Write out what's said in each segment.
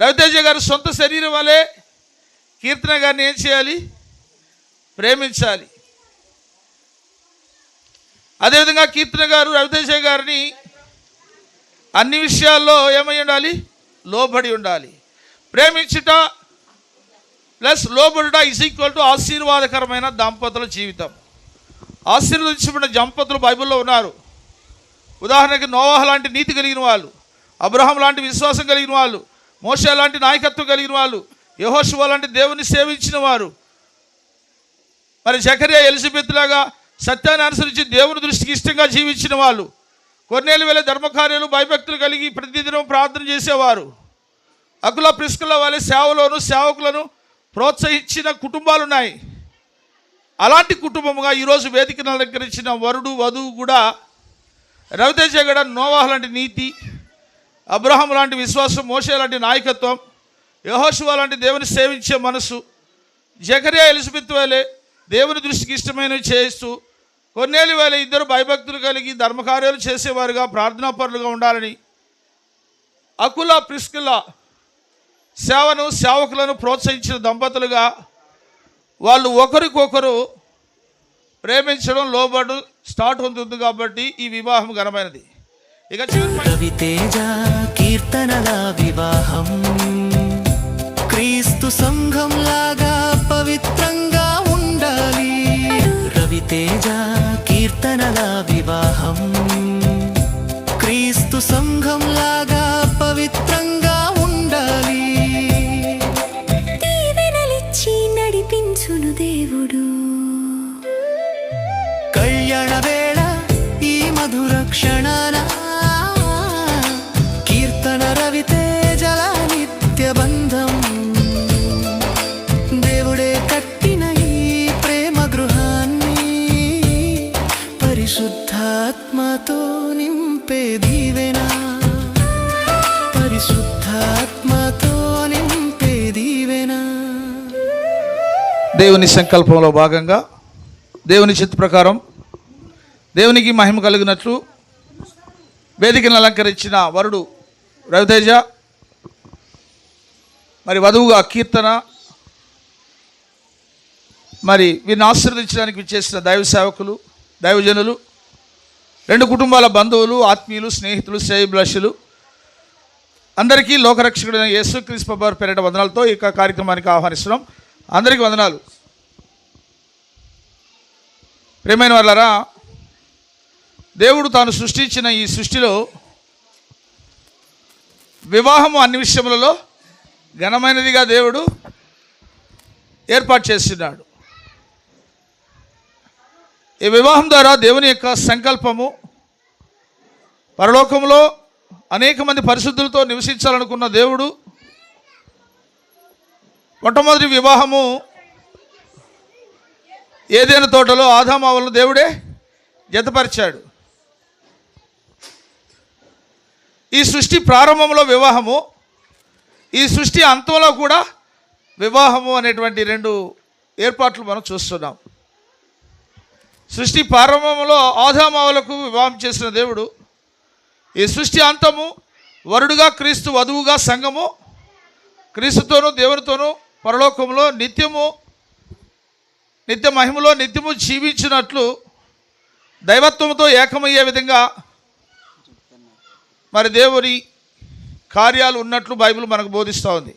రవితేజ గారు సొంత శరీరం వలె కీర్తన గారిని ఏం చేయాలి? ప్రేమించాలి. అదేవిధంగా కీర్తన గారు రవితేజ గారిని అన్ని విషయాల్లో ఏమై ఉండాలి? లోబడి ఉండాలి. ప్రేమించుట ప్లస్ లోబడుట ఇస్ ఈక్వల్ టు ఆశీర్వాదకరమైన దంపతుల జీవితం. ఆశీర్వదించబడిన దంపతులు బైబిల్లో ఉన్నారు. ఉదాహరణకి నోవాహ లాంటి నీతి కలిగిన వాళ్ళు అబ్రహం లాంటి విశ్వాసం కలిగిన వాళ్ళు మోషే లాంటి నాయకత్వం కలిగిన వాళ్ళు యహోశువ లాంటి దేవుని సేవించిన వారు. మరి జకరియా ఎలిజబెత్ లాగా సత్యాన్ని అనుసరించి దేవుని దృష్టికి ఇష్టంగా జీవించిన వాళ్ళు కొన్నేళ్ళు వేల ధర్మకార్యాలు భయభక్తులు కలిగి ప్రతిదినం ప్రార్థన చేసేవారు. అకుల ప్రిస్కుల వాళ్ళ సేవలోను సేవకులను ప్రోత్సహించిన కుటుంబాలు ఉన్నాయి అలాంటి కుటుంబముగా ఈరోజు వేదికను అలంకరించిన వరుడు వధువు కూడా రవితేజ గడ నోవాహ లాంటి నీతి అబ్రహం లాంటి విశ్వాసం మోషే లాంటి నాయకత్వం యహోశివ లాంటి దేవుని సేవించే మనసు జకరియా ఎలిజబెత్ వేలే దేవుని దృష్టికి ఇష్టమైనవి చేస్తూ కొన్నేళ్ళు వేళ ఇద్దరు భయభక్తులు కలిగి ధర్మకార్యాలు చేసేవారుగా ప్రార్థనాపరులుగా ఉండాలని అకుల ప్రిస్కుల సేవను సేవకులను ప్రోత్సహించిన దంపతులుగా వాళ్ళు ఒకరికొకరు ప్రేమించడం లోబడు స్టార్ట్ అవుతుంది కాబట్టి ఈ వివాహం ఘనమైనది. ఇక చివరి రవితేజ కీర్తనల వివాహం. క్రీస్తు సంఘం లాగా పవిత్రంగా ఉండాలి. రవితేజ కీర్తనల వివాహం. క్రీస్తు సంఘం దేవుని సంకల్పంలో భాగంగా దేవుని చిత్త ప్రకారం దేవునికి మహిమ కలిగినట్లు వేదికను అలంకరించిన వరుడు రవితేజ మరి వధువుగా కీర్తన మరి వీరిని ఆశీర్వదించడానికి విచ్చేసిన దైవ సేవకులు దైవజనులు రెండు కుటుంబాల బంధువులు ఆత్మీయులు స్నేహితులు శ్రేయభిలాషులు అందరికీ లోకరక్షకుడైన యేసుక్రీస్తు ప్రభు పేరిట వందనాలతో ఈ కార్యక్రమానికి ఆహ్వానిస్తున్నాం. అందరికీ వందనాలు. ప్రేమైన వాళ్ళరా దేవుడు తాను సృష్టించిన ఈ సృష్టిలో వివాహము అన్ని విషయములలో ఘనమైనదిగా దేవుడు ఏర్పాటు చేస్తున్నాడు. ఈ వివాహం ద్వారా దేవుని యొక్క సంకల్పము పరలోకంలో అనేక మంది పరిశుద్ధులతో నివసించాలనుకున్న దేవుడు మొట్టమొదటి వివాహము ఏదైనా తోటలో ఆదామావులను దేవుడే జతపరిచాడు. ఈ సృష్టి ప్రారంభంలో వివాహము ఈ సృష్టి అంతంలో కూడా వివాహము అనేటువంటి రెండు ఏర్పాట్లు మనం చూస్తున్నాం. సృష్టి ప్రారంభంలో ఆదామావులకు వివాహం చేసిన దేవుడు ఈ సృష్టి అంతము వరుడుగా క్రీస్తు వధువుగా సంఘము క్రీస్తుతోనూ దేవునితోనూ పరలోకంలో నిత్యము నిత్య మహిమలో నిత్యము జీవించినట్లు దైవత్వంతో ఏకమయ్యే విధంగా మరి దేవుని కార్యాలు ఉన్నట్లు బైబిల్ మనకు బోధిస్తూ ఉంది.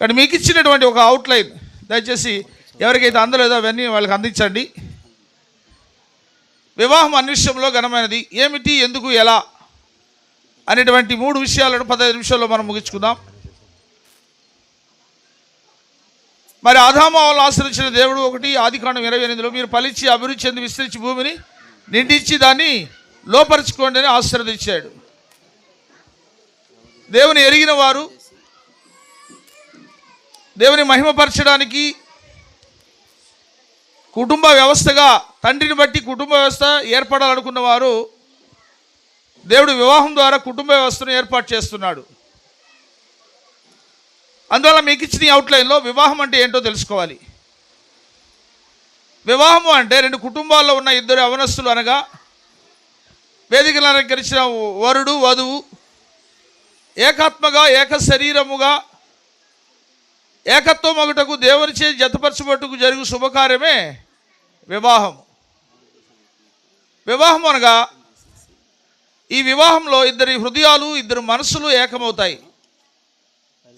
కానీ మీకు ఇచ్చినటువంటి ఒక అవుట్లైన్ దయచేసి ఎవరికైతే అందలేదో అవన్నీ వాళ్ళకి అందించండి. వివాహం అన్ని ఘనమైనది. ఏమిటి ఎందుకు ఎలా అనేటువంటి మూడు విషయాలను పదహైదు నిమిషాల్లో మనం ముగించుకుందాం. మరి ఆదామావులను ఆశ్రయించిన దేవుడు ఒకటి ఆదికాండం ఇరవై ఎనిమిదిలో మీరు ఫలించి అభివృద్ధి చెంది విస్తరించి భూమిని నిండించి దాన్ని లోపరుచుకోండి అని ఆశీర్వదించాడు. దేవుని ఎరిగిన వారు దేవుని మహిమపరచడానికి కుటుంబ వ్యవస్థగా తండ్రిని బట్టి కుటుంబ వ్యవస్థ ఏర్పడాలనుకున్న వారు దేవుడు వివాహం ద్వారా కుటుంబ వ్యవస్థను ఏర్పాటు చేస్తున్నాడు. అందువల్ల మీకు ఇచ్చిన ఈ అవుట్లైన్లో వివాహం అంటే ఏంటో తెలుసుకోవాలి. వివాహము అంటే రెండు కుటుంబాల్లో ఉన్న ఇద్దరు అవనస్తులు అనగా వేదికలు అలంకరించిన వరుడు వధువు ఏకాత్మగా ఏక శరీరముగా ఏకత్వం ఒకటకు దేవునిచే జతపరచబట్టుకు జరుగు శుభకార్యమే వివాహం వివాహం అనగా ఈ వివాహంలో ఇద్దరి హృదయాలు ఇద్దరు మనసులు ఏకమవుతాయి.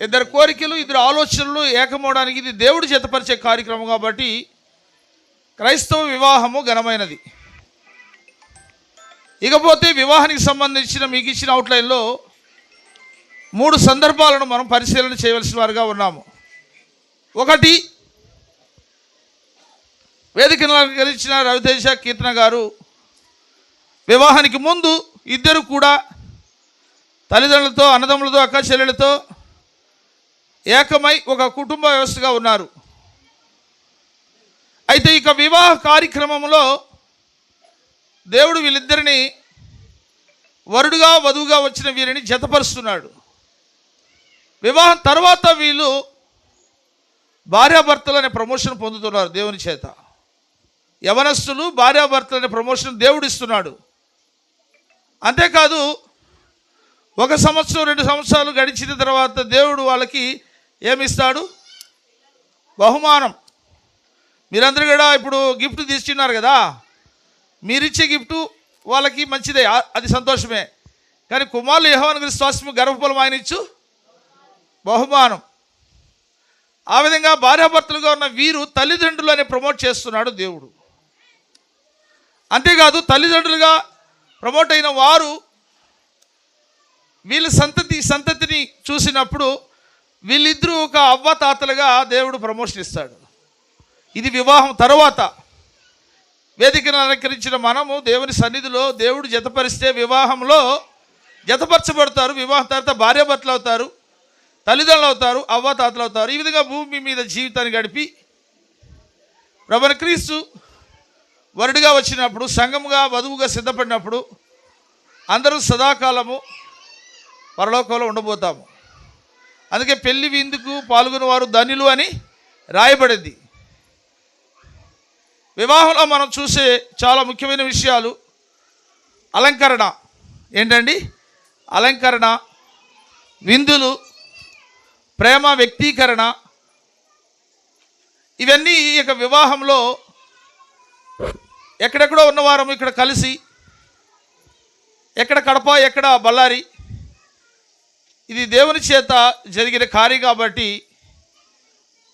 ఇద్దరు కోరికలు ఇద్దరు ఆలోచనలు ఏకమవడానికి ఇది దేవుడు జతపరిచే కార్యక్రమం కాబట్టి క్రైస్తవ వివాహము ఘనమైనది. ఇకపోతే వివాహానికి సంబంధించిన మీకు ఇచ్చిన అవుట్లైన్లో మూడు సందర్భాలను మనం పరిశీలన చేయవలసిన వారుగా ఉన్నాము. ఒకటి వేదికను అలంకరించిన రవితేజ కీర్తన గారు వివాహానికి ముందు ఇద్దరు కూడా తల్లిదండ్రులతో అన్నదమ్ములతో అక్క చెల్లెలతో ఏకమై ఒక కుటుంబ వ్యవస్థగా ఉన్నారు. అయితే ఇక వివాహ కార్యక్రమంలో దేవుడు వీళ్ళిద్దరిని వరుడుగా వధువుగా వచ్చిన వీరిని జతపరుస్తున్నాడు. వివాహం తర్వాత వీళ్ళు భార్యాభర్తలు అనే ప్రమోషన్ పొందుతున్నారు దేవుని చేత. యవనస్తులు భార్యాభర్తలు అనే ప్రమోషన్ దేవుడిస్తున్నాడు. అంతేకాదు ఒక సంవత్సరం రెండు సంవత్సరాలు గడిచిన తర్వాత దేవుడు వాళ్ళకి ఏమిస్తాడు? బహుమానం. మీరందరూ కూడా ఇప్పుడు గిఫ్ట్ తీసుకున్నారు కదా? మీరిచ్చే గిఫ్ట్ వాళ్ళకి మంచిదే. అది సంతోషమే. కానీ కుమారులు యహోవన్ స్వాస్థ్యం గర్భఫలం ఆయన ఇచ్చు బహుమానం. ఆ విధంగా భార్యాభర్తలుగా ఉన్న వీరు తల్లిదండ్రులు అని ప్రమోట్ చేస్తున్నాడు దేవుడు. అంతేకాదు తల్లిదండ్రులుగా ప్రమోట్ అయిన వారు వీళ్ళ సంతతి సంతతిని చూసినప్పుడు వీళ్ళిద్దరూ ఒక అవ్వ తాతలుగా దేవుడు ప్రమోషన్ ఇస్తాడు. ఇది వివాహం తర్వాత. వేదికను అలంకరించిన మనము దేవుని సన్నిధిలో దేవుడు జతపరిస్తే వివాహంలో జతపరచబడతారు. వివాహం తర్వాత భార్యాభర్తలు అవుతారు తల్లిదండ్రులు అవుతారు అవ్వాతాతలు అవుతారు. ఈ విధంగా భూమి మీద జీవితాన్ని గడిపి ప్రభన క్రీస్తు వరుడిగా వచ్చినప్పుడు సంఘముగా వధువుగా సిద్ధపడినప్పుడు అందరూ సదాకాలము పరలోకంలో ఉండబోతాము. అందుకే పెళ్ళి విందుకు పాల్గొనేవారు ధనులు అని రాయబడింది. వివాహంలో మనం చూసే చాలా ముఖ్యమైన విషయాలు. అలంకరణ. ఏంటండి? అలంకరణ విందులు ప్రేమ వ్యక్తీకరణ. ఇవన్నీ ఈ యొక్క వివాహంలో ఎక్కడెక్కడో ఉన్నవారము ఇక్కడ కలిసి ఎక్కడ కడప ఎక్కడ బళ్ళారి ఇది దేవుని చేత జరిగిన కార్యం కాబట్టి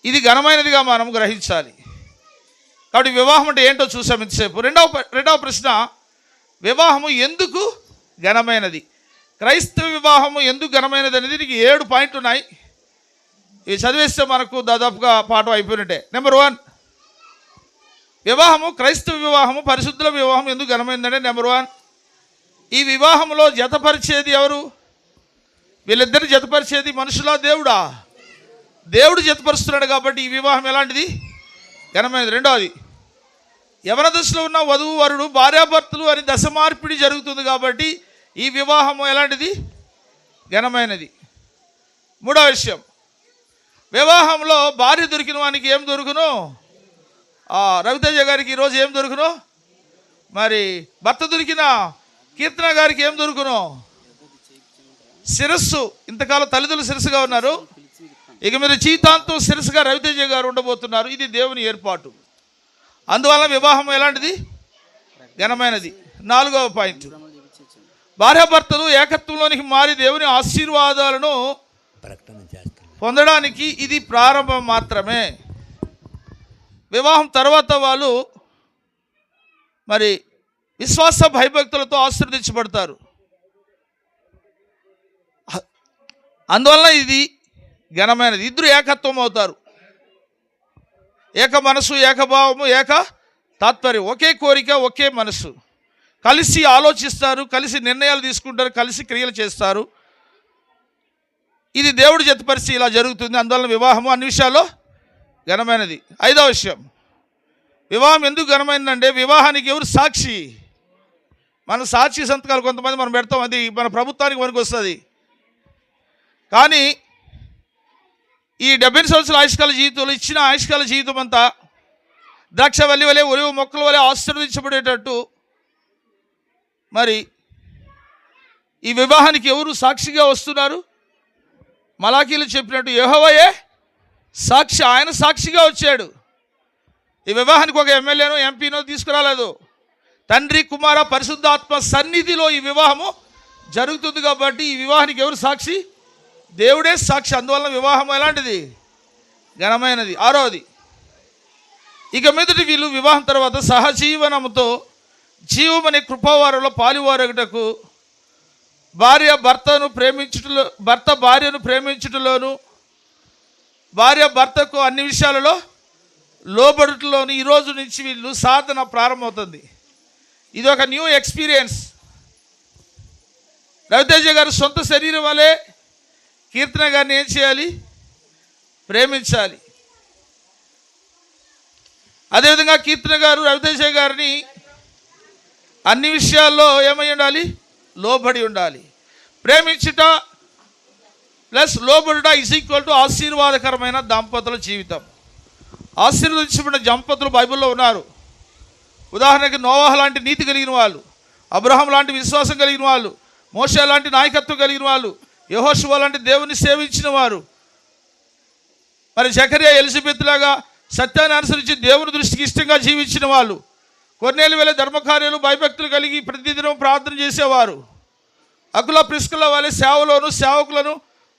ఇది ఘనమైనదిగా మనం గ్రహించాలి. కాబట్టి వివాహం అంటే ఏంటో చూసాం ఇంతసేపు. రెండవ రెండవ ప్రశ్న వివాహము ఎందుకు ఘనమైనది? క్రైస్తవ వివాహము ఎందుకు ఘనమైనది అనేది నీకు ఏడు పాయింట్లు ఉన్నాయి. ఇవి చదివేస్తే మనకు దాదాపుగా పాఠం అయిపోయినట్టే. నెంబర్ వన్ వివాహము క్రైస్తవ వివాహము పరిశుద్ధుల వివాహం ఎందుకు ఘనమైందంటే నెంబర్ వన్ ఈ వివాహంలో జతపరిచేది ఎవరు? వీళ్ళిద్దరిని జతపరిచేది మనుషులా దేవుడా? దేవుడు జతపరుస్తున్నాడు కాబట్టి ఈ వివాహం ఎలాంటిది? ఘనమైనది రెండవది యవన దశలో ఉన్న వధువు వరుడు భార్యాభర్తలు అని దశ మార్పిడి జరుగుతుంది కాబట్టి ఈ వివాహము ఎలాంటిది? ఘనమైనది. మూడవ విషయం వివాహంలో భార్య దొరికిన వానికి ఏం దొరుకును? రవితేజ గారికి ఈరోజు ఏం దొరుకును? మరి భర్త దొరికిన కీర్తన గారికి ఏం దొరుకును? శిరస్సు ఇంతకాలం తల్లిదండ్రులు శిరస్సుగా ఉన్నారు. ఇక మీరు జీతాంతం శిరస్సుగా రవితేజ గారు ఉండబోతున్నారు. ఇది దేవుని ఏర్పాటు. అందువల్ల వివాహం ఎలాంటిది? ఘనమైనది. నాలుగవ పాయింట్. భార్యాభర్తలు ఏకత్వంలోనికి మారి దేవుని ఆశీర్వాదాలను ప్రకటన పొందడానికి ఇది ప్రారంభం మాత్రమే. వివాహం తర్వాత వాళ్ళు మరి విశ్వాస భయభక్తులతో ఆశీర్వదించబడతారు. అందువలన ఇది ఘనమైనది. ఇద్దరు ఏకత్వం అవుతారు ఏక మనసు ఏకభావము ఏక తాత్పర్యం. ఒకే కోరిక ఒకే మనసు కలిసి ఆలోచిస్తారు కలిసి నిర్ణయాలు తీసుకుంటారు కలిసి క్రియలు చేస్తారు. ఇది దేవుడు జతపరిచి ఇలా జరుగుతుంది. అందువలన వివాహము అన్ని విషయాల్లో ఘనమైనది. ఐదవ విషయం. వివాహం ఎందుకు ఘనమైందంటే వివాహానికి ఎవరు సాక్షి? మన సాక్షి సంతకాలు కొంతమంది మనం పెడతాం. అది మన ప్రభుత్వానికి మనకు వస్తుంది కానీ ఈ డెబ్బై సంవత్సరాల ఆయుష్కాల జీవితంలో ఇచ్చిన ఆయుష్కాల జీవితం అంతా ద్రాక్షవల్లి వలె ఒలివ మొక్కల వలె ఆశీర్వదించబడేటట్టు మరి ఈ వివాహానికి ఎవరు సాక్షిగా వస్తున్నారు? మలాఖీలు చెప్పినట్టు యహోవయే సాక్షి ఆయన సాక్షిగా వచ్చాడు. ఈ వివాహానికి ఒక ఎమ్మెల్యేనో ఎంపీనో తీసుకురాలేదు. తండ్రి కుమార పరిశుద్ధాత్మ సన్నిధిలో ఈ వివాహము జరుగుతుంది కాబట్టి ఈ వివాహానికి ఎవరు సాక్షి? దేవుడే సాక్షి అందువలన వివాహం ఎలాంటిది? ఘనమైనది. ఆరోది ఇక మీదటి వీళ్ళు వివాహం తర్వాత సహజీవనముతో జీవమనే కృపావారంలో పాలువారగటకు భార్య భర్తను ప్రేమించుటలో భర్త భార్యను ప్రేమించుటలోను భార్య భర్తకు అన్ని విషయాలలో లోబడుటలోను ఈ రోజు నుంచి వీళ్ళు సాధన ప్రారంభమవుతుంది. ఇది ఒక న్యూ ఎక్స్పీరియన్స్. రవితేజ గారు సొంత శరీరం వలె కీర్తన గారిని ఏం చేయాలి? ప్రేమించాలి. అదేవిధంగా కీర్తన గారు రవితేజ గారిని అన్ని విషయాల్లో ఏమై ఉండాలి? లోబడి ఉండాలి. ప్రేమించుట ప్లస్ లోబడుట ఇస్ ఈక్వల్ టు ఆశీర్వాదకరమైన దాంపతుల జీవితం. ఆశీర్వదించబడిన దంపతులు బైబిల్లో ఉన్నారు. ఉదాహరణకి నోవాహ లాంటి నీతి కలిగిన వాళ్ళు అబ్రహం లాంటి విశ్వాసం కలిగిన వాళ్ళు మోషే లాంటి నాయకత్వం కలిగిన వాళ్ళు యహోశివ లాంటి దేవుని సేవించిన వారు. మరి జకరియా ఎలిజబెత్ లాగా సత్యాన్ని అనుసరించి దేవుని దృష్టికి ఇష్టంగా జీవించిన వాళ్ళు కొన్నేళ్ళు వేల ధర్మకార్యాలు భయభక్తులు కలిగి ప్రతిదినం ప్రార్థన చేసేవారు. అకుల ప్రిస్కుల వాళ్ళ సేవలోను సేవకులను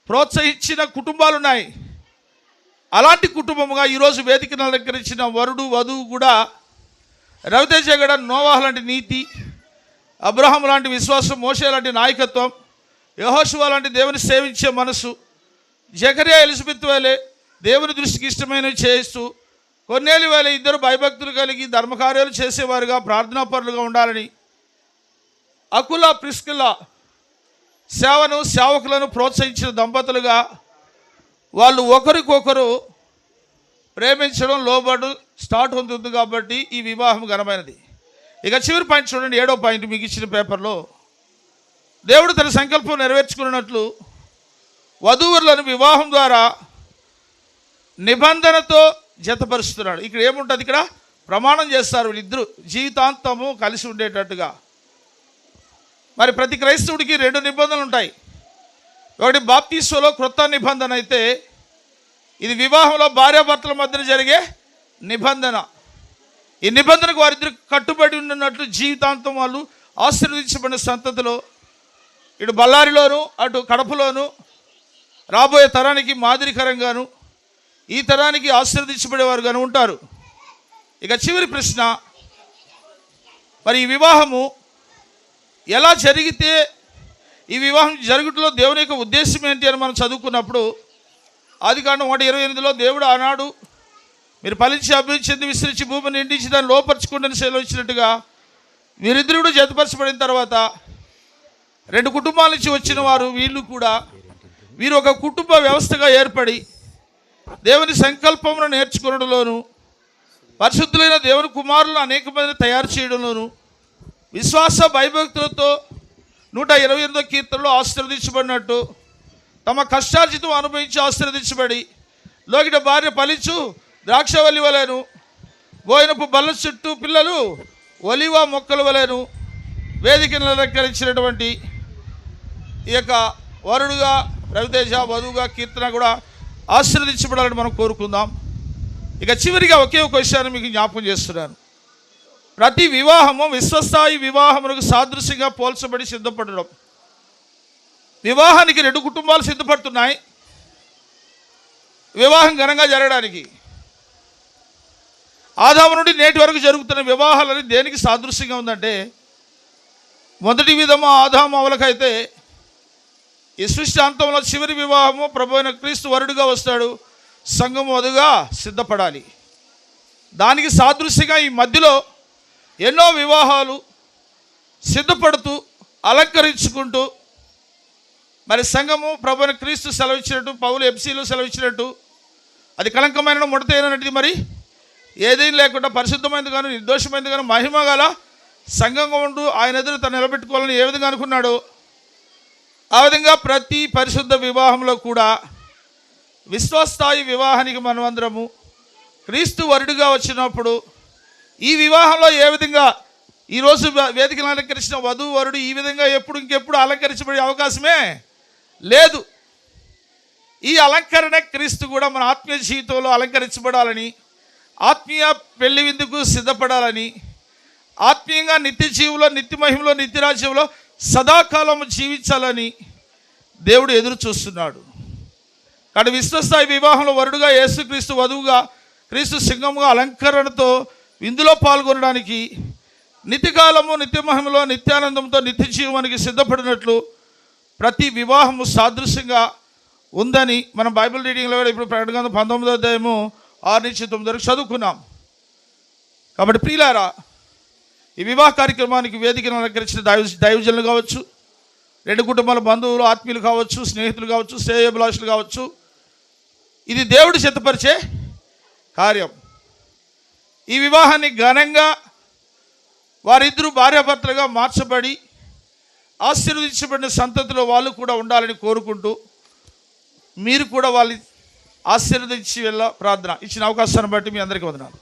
ప్రోత్సహించిన కుటుంబాలు ఉన్నాయి అలాంటి కుటుంబముగా ఈరోజు వేదికను అలంకరించిన వరుడు వధువు కూడా రవితేజ గడ నోవాహ లాంటి నీతి అబ్రహం లాంటి విశ్వాసం మోషే లాంటి నాయకత్వం యహోశివ లాంటి దేవుని సేవించే మనసు జకరియా ఎలిజబెత్ వేలే దేవుని దృష్టికి ఇష్టమైనవి చేస్తూ కొన్నేళ్ళు వేళ ఇద్దరు భయభక్తులు కలిగి ధర్మకార్యాలు చేసేవారుగా ప్రార్థనాపరులుగా ఉండాలని అకుల ప్రిస్కిల సేవను సేవకులను ప్రోత్సహించిన దంపతులుగా వాళ్ళు ఒకరికొకరు ప్రేమించడం లోబడు స్టార్ట్ అవుతుంది కాబట్టి ఈ వివాహం ఘనమైనది. ఇక చివరి పాయింట్ చూడండి ఏడో పాయింట్ మీకు ఇచ్చిన పేపర్లో దేవుడు తన సంకల్పం నెరవేర్చుకున్నట్లు వధూవరులను వివాహం ద్వారా నిబంధనతో జతపరుస్తున్నాడు. ఇక్కడ ఏముంటుంది ఇక్కడ? ప్రమాణం చేస్తారు వీళ్ళిద్దరు. జీవితాంతము కలిసి ఉండేటట్టుగా. మరి ప్రతి క్రైస్తవుడికి రెండు నిబంధనలు ఉంటాయి. ఒకటి బాప్తీస్వలో క్రొత్త నిబంధన అయితే ఇది వివాహంలో భార్యాభర్తల మధ్యన జరిగే నిబంధన. ఈ నిబంధనకు వారిద్దరు కట్టుబడి ఉన్నట్లు జీవితాంతం వాళ్ళు ఆశీర్వదించబడిన సంతతిలో ఇటు బళ్ళారిలోను అటు కడపలోను రాబోయే తరానికి మాదిరికరంగాను ఈ తరానికి ఆశీర్వదించబడేవారుగాను ఉంటారు. ఇక చివరి ప్రశ్న మరి ఈ వివాహము ఎలా జరిగితే ఈ వివాహం జరుగుటలో దేవుని యొక్క ఉద్దేశం ఏంటి అని మనం చదువుకున్నప్పుడు ఆది కాండం ఒకటి ఇరవై ఎనిమిదిలో దేవుడు ఆనాడు మీరు ఫలించి అభివృద్ధి చెంది విస్తరించి భూమిని నిండించి దాన్ని లోపరుచుకుంటని సెలవు ఇచ్చినట్టుగా వీరిద్దరు కూడా జతపరచబడిన తర్వాత రెండు కుటుంబాల నుంచి వచ్చిన వారు వీళ్ళు కూడా వీరు ఒక కుటుంబ వ్యవస్థగా ఏర్పడి దేవుని సంకల్పమును నేర్చుకునడంలోను పరిశుద్ధులైన దేవుని కుమారులను అనేక మందిని తయారు చేయడంలోను విశ్వాస భయభక్తులతో నూట ఇరవై ఎనిమిదో కీర్తనలో ఆశీర్వదించబడినట్టు తమ కష్టార్జితం అనుభవించి ఆశీర్వదించబడి లోకిట భార్య ఫలించు ద్రాక్షవల్లి వలెను గోయినపు బల్ల చుట్టూ పిల్లలు ఒలివా మొక్కల వలెను వేదికను అలంకరించినటువంటి ఈ యొక్క వరుడుగా రవితేజ వధువుగా కీర్తన కూడా ఆశీర్వదించబడాలని మనం కోరుకుందాం. ఇక చివరిగా ఒకే ఒక విషయాన్ని మీకు జ్ఞాపకం చేస్తున్నాను. ప్రతి వివాహము విశ్వస్థాయి వివాహములకు సాదృశ్యంగా పోల్చబడి సిద్ధపడడం. వివాహానికి రెండు కుటుంబాలు సిద్ధపడుతున్నాయి. వివాహం ఘనంగా జరగడానికి. ఆదాము నుండి నేటి వరకు జరుగుతున్న వివాహాలని దేనికి సాదృశ్యంగా ఉందంటే మొదటి విధము ఆదాము అవలకైతే ఈ సృష్టి అంతంలో చివరి వివాహము ప్రభు అయిన క్రీస్తు వరుడుగా వస్తాడు. సంఘం వధుగా సిద్ధపడాలి. దానికి సాదృశ్యంగా ఈ మధ్యలో ఎన్నో వివాహాలు సిద్ధపడుతూ అలంకరించుకుంటూ మరి సంఘము ప్రభుని క్రీస్తు సెలవిచ్చినట్టు పౌలు ఎఫ్సీలు సెలవిచ్చినట్టు అది కలంకమైన ముడతైనది మరి. ఏదేం లేకుండా పరిశుద్ధమైనది కానీ నిర్దోషమైనది కానీ మహిమ గల సంఘంగా ఉంటూ ఆయన ఎదురు తను నిలబెట్టుకోవాలని ఏ విధంగా అనుకున్నాడో ఆ విధంగా ప్రతి పరిశుద్ధ వివాహంలో కూడా విశ్వస్థాయి వివాహానికి మనమందరము క్రీస్తు వరుడుగా వచ్చినప్పుడు ఈ వివాహంలో ఏ విధంగా ఈరోజు వేదికలు అలంకరించిన వధువు వరుడు ఈ విధంగా ఎప్పుడు ఇంకెప్పుడు అలంకరించబడే అవకాశమే లేదు. ఈ అలంకరణ క్రీస్తు కూడా మన ఆత్మీయ జీవితంలో అలంకరించబడాలని ఆత్మీయ పెళ్ళి విందుకు సిద్ధపడాలని ఆత్మీయంగా నిత్య జీవులో నిత్య మహిమలో నిత్యరాజ్యంలో సదాకాలం జీవించాలని దేవుడు ఎదురు చూస్తున్నాడు. కాబట్టి విశ్వస్థాయి వివాహంలో వరుడుగా యేసుక్రీస్తు వధువుగా క్రీస్తు సింగముగా అలంకరణతో విందులో పాల్గొనడానికి నిత్యకాలము నిత్య మహిమలో నిత్యానందంతో నిత్య జీవానికి సిద్ధపడినట్లు ప్రతి వివాహము సాదృశ్యంగా ఉందని మనం బైబిల్ రీడింగ్లో కూడా ఇప్పుడు ప్రకటన పంతొమ్మిదో అధ్యాయము ఆరు నుంచి తొమ్మిది వరకు చదువుకున్నాం. కాబట్టి ప్రియులారా ఈ వివాహ కార్యక్రమానికి వేదికను అలంకరించిన దైవ దైవజనులు కావచ్చు రెండు కుటుంబాల బంధువులు ఆత్మీయులు కావచ్చు స్నేహితులు కావచ్చు శ్రేయభిలాషులు కావచ్చు. ఇది దేవుడు సిద్ధపరిచే కార్యం. ఈ వివాహాన్ని ఘనంగా వారిద్దరూ భార్యాభర్తలుగా మార్చబడి ఆశీర్వదించబడిన సంతతిలో వాళ్ళు కూడా ఉండాలని కోరుకుంటూ మీరు కూడా వాళ్ళని ఆశీర్వదించి వెళ్ళ ప్రార్థన. ఇచ్చిన అవకాశాన్ని బట్టి మీ అందరికీ వదనాలు.